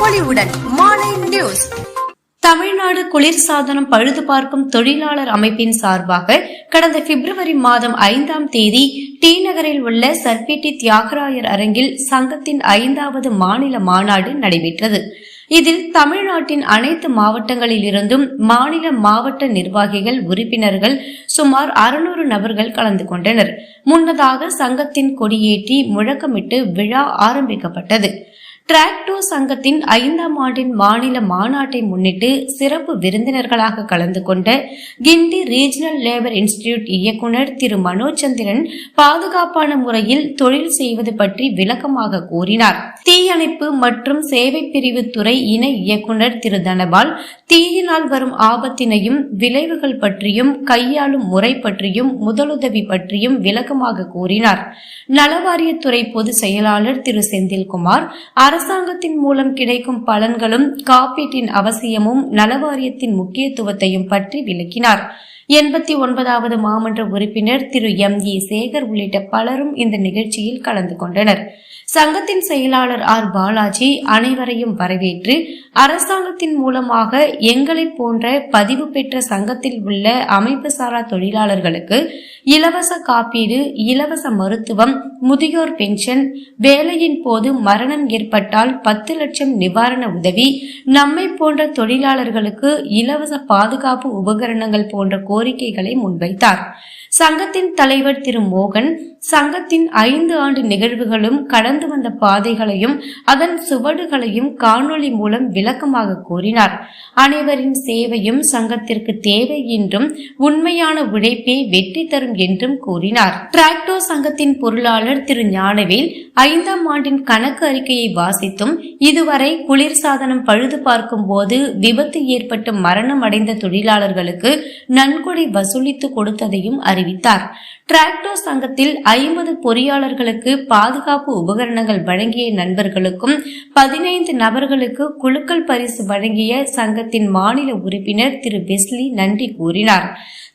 பொலிவுடன் நியூஸ். தமிழ்நாடு குளிர்சாதனம் பழுது பார்க்கும் தொழிலாளர் அமைப்பின் சார்பாக கடந்த பிப்ரவரி மாதம் ஐந்தாம் தேதி டி நகரில் உள்ள சர்பேட்டி தியாகராயர் அரங்கில் சங்கத்தின் ஐந்தாவது மாநில மாநாடு நடைபெற்றது. இதில் தமிழ்நாட்டின் அனைத்து மாவட்டங்களில் இருந்தும் மாநில மாவட்ட நிர்வாகிகள் உறுப்பினர்கள் சுமார் அறுநூறு நபர்கள் கலந்து கொண்டனர். முன்னதாக சங்கத்தின் கொடியேற்றி முழக்கமிட்டு விழா ஆரம்பிக்கப்பட்டது. டிராக்டோ சங்கத்தின் ஐந்தாம் ஆண்டின் மாநில மாநாட்டை முன்னிட்டு சிறப்பு விருந்தினர்களாக கலந்து கொண்ட கிண்டி ரீஜனல் லேபர் இன்ஸ்டிடியூட் இயக்குனர் திரு மனோச்சந்திரன் பாதுகாப்பான முறையில் தொழில் செய்வது பற்றி விளக்கமாக கூறினார். தீயணைப்பு மற்றும் சேவை பிரிவு துறை இணை இயக்குனர் திரு தனபால் தீயினால் வரும் ஆபத்தினையும் விளைவுகள் பற்றியும் கையாளும் முறை பற்றியும் முதலுதவி பற்றியும் விளக்கமாக கூறினார். நலவாரியத்துறை பொதுச் செயலாளர் திரு செந்தில்குமார் அரசாங்கத்தின் மூலம் கிடைக்கும் பலன்களும் காப்பீட்டின் அவசியமும் நலவாரியத்தின் முக்கியத்துவத்தையும் பற்றி விளக்கினார். எண்பத்தி ஒன்பதாவது மாமன்ற உறுப்பினர் திரு எம். இ. சேகர் உள்ளிட்ட பலரும் இந்த நிகழ்ச்சியில் கலந்து கொண்டனர். சங்கத்தின் செயலாளர் ஆர். பாலாஜி அனைவரையும் வரவேற்று அரசாங்கத்தின் மூலமாக எங்களை போன்ற பதிவு பெற்ற சங்கத்தில் உள்ள அமைப்பு சாரா தொழிலாளர்களுக்கு இலவச காப்பீடு இலவச மருத்துவம் முதியோர் பென்ஷன் வேலையின் போது மரணம் ஏற்பட்ட ஏற்பட்டால் பத்து லட்சம் நிவாரண உதவி நம்மை போன்ற தொழிலாளர்களுக்கு இலவச பாதுகாப்பு உபகரணங்கள் போன்ற கோரிக்கைகளை முன்வைத்தார். சங்கத்தின் தலைவர் திரு மோகன் சங்கத்தின் ஐந்து ஆண்டு நிகழ்வுகளும் கடந்து வந்த பாதைகளையும் அதன் சுவடுகளையும் காணொளி மூலம் விளக்கமாக கூறினார். அனைவரின் சேவையும் சங்கத்திற்கு தேவை என்றும் உண்மையான உழைப்பே வெற்றி தரும் என்றும் கூறினார். டிராக்டோ சங்கத்தின் பொருளாளர் திரு ஞானவேல் ஐந்தாம் ஆண்டின் கணக்கு அறிக்கையை வாசித்தும் இதுவரை குளிர்சாதனம் பழுது பார்க்கும் போது விபத்து ஏற்பட்டு மரணம் அடைந்த தொழிலாளர்களுக்கு நன்கொடை வசூலித்து கொடுத்ததையும் அறிவித்தார். டிராக்டோ சங்கத்தில் ஐம்பது பொறியாளர்களுக்கு பாதுகாப்பு உபகரணங்கள் வழங்கிய நண்பர்களுக்கும் பதினைந்து நபர்களுக்கு குழுக்கள் பரிசு வழங்கிய சங்கத்தின் மாநில உறுப்பினர் திரு பெஸ்லி நன்றி கூறினார்.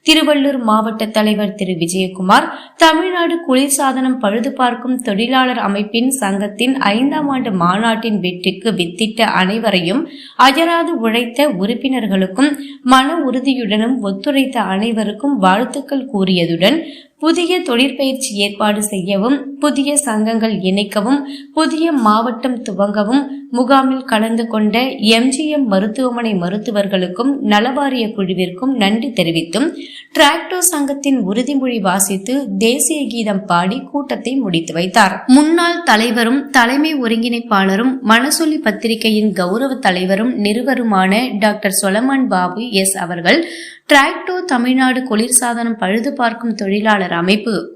திருவள்ளூர் மாவட்ட தலைவர் திரு. விஜயகுமார் தமிழ்நாடு குளிர்சாதனம் பழுது பார்க்கும் தொழிலாளர் அமைப்பின் சங்கத்தின் ஐந்தாம் ஆண்டு மாநாட்டின் வெற்றிக்கு வித்திட்ட அனைவரையும் அயராது உழைத்த உறுப்பினர்களுக்கும் மன உறுதியுடனும் ஒத்துழைத்த அனைவருக்கும் வாழ்த்துக்கள் கூறியதுடன் புதிய தொழிற்பயிற்சி ஏற்பாடு செய்யவும் புதிய சங்கங்கள் இணைக்கவும் புதிய மாவட்டம் துவங்கவும் முகாமில் கலந்து கொண்ட எம்ஜிஎம் மருத்துவமனை மருத்துவர்களுக்கும் நலவாரிய குழுவிற்கும் நன்றி தெரிவித்தும் டிராக்டோ சங்கத்தின் உறுதிமொழி வாசித்து தேசிய கீதம் பாடி கூட்டத்தை முடித்து வைத்தார். முன்னாள் தலைவரும் தலைமை ஒருங்கிணைப்பாளரும் மனசொலி பத்திரிகையின் கௌரவ தலைவரும் நிறுவருமான டாக்டர் சொலமான் பாபு எஸ் அவர்கள் டிராக்டோ தமிழ்நாடு குளிர்சாதனம் பழுது பார்க்கும் தொழிலாளர் அமைப்பு.